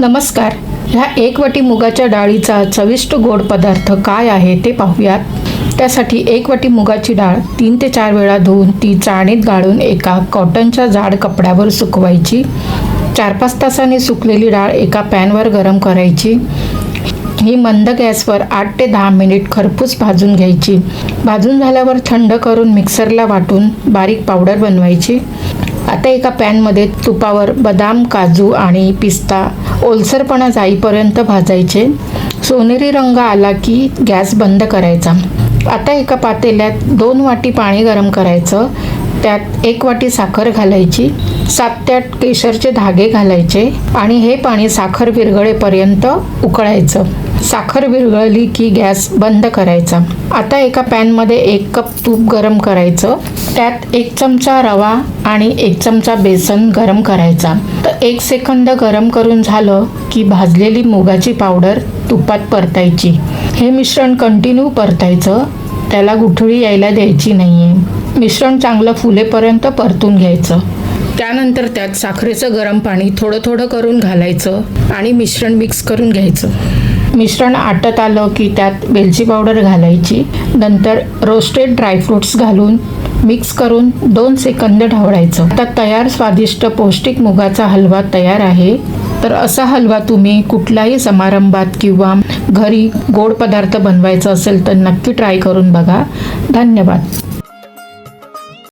नमस्कार. ह्या एकवटी मुगाच्या डाळीचा चविष्ट गोड पदार्थ काय आहे ते पाहूयात. त्यासाठी एकवटी मुगाची डाळ तीन ते चार वेळा धुवून ती चाळणीत गाळून एका कॉटनच्या जाड कपड्यावर सुकवायची. चार पाच तासांनी सुकलेली डाळ एका पॅनवर गरम करायची. ही मंद गॅसवर आठ ते दहा मिनिट खरपूस भाजून घ्यायची. भाजून झाल्यावर थंड करून मिक्सरला वाटून बारीक पावडर बनवायची. आता एका पॅनमध्ये तुपावर बदाम काजू आणि पिस्ता ओलसरपणा जाईपर्यंत भाजायचे. सोनेरी रंग आला की गॅस बंद करायचा. आता एका पातेल्यात दोन वाटी पाणी गरम करायचं. त्यात एक वाटी साखर घालायची. सात ते आठ केशरचे धागे घालायचे आणि हे पाणी साखर विरघळेपर्यंत उकळायचं. साखर विरघळली की गॅस बंद करायचा. आता एका पॅनमध्ये एक कप तूप गरम करायचं. त्यात एक चमचा रवा आणि एक चमचा बेसन गरम करायचा. तर एक सेकंद गरम करून झालं की भाजलेली मुगाची पावडर तुपात परतायची. हे मिश्रण कंटिन्यू परतायचं. त्याला गुठळी यायला द्यायची नाहीये. मिश्रण चांगलं फुलेपर्यंत परतून घ्यायचं. त्यानंतर त्यात साखरेचं गरम पाणी थोडं थोडं करून घालायचं आणि मिश्रण मिक्स करून घ्यायचं. मिश्रण आटत आलं की त्यात वेलची पावडर घालायची. नंतर रोस्टेड ड्रायफ्रुट्स घालून मिक्स करून दोन सेकंद ढवळायचं. आता तयार स्वादिष्ट पौष्टिक मुगाचा हलवा तयार आहे. तर असा हलवा तुम्ही कुठल्याही समारंभात किंवा घरी गोड पदार्थ बनवायचा असेल तर नक्की ट्राय करून बघा. धन्यवाद.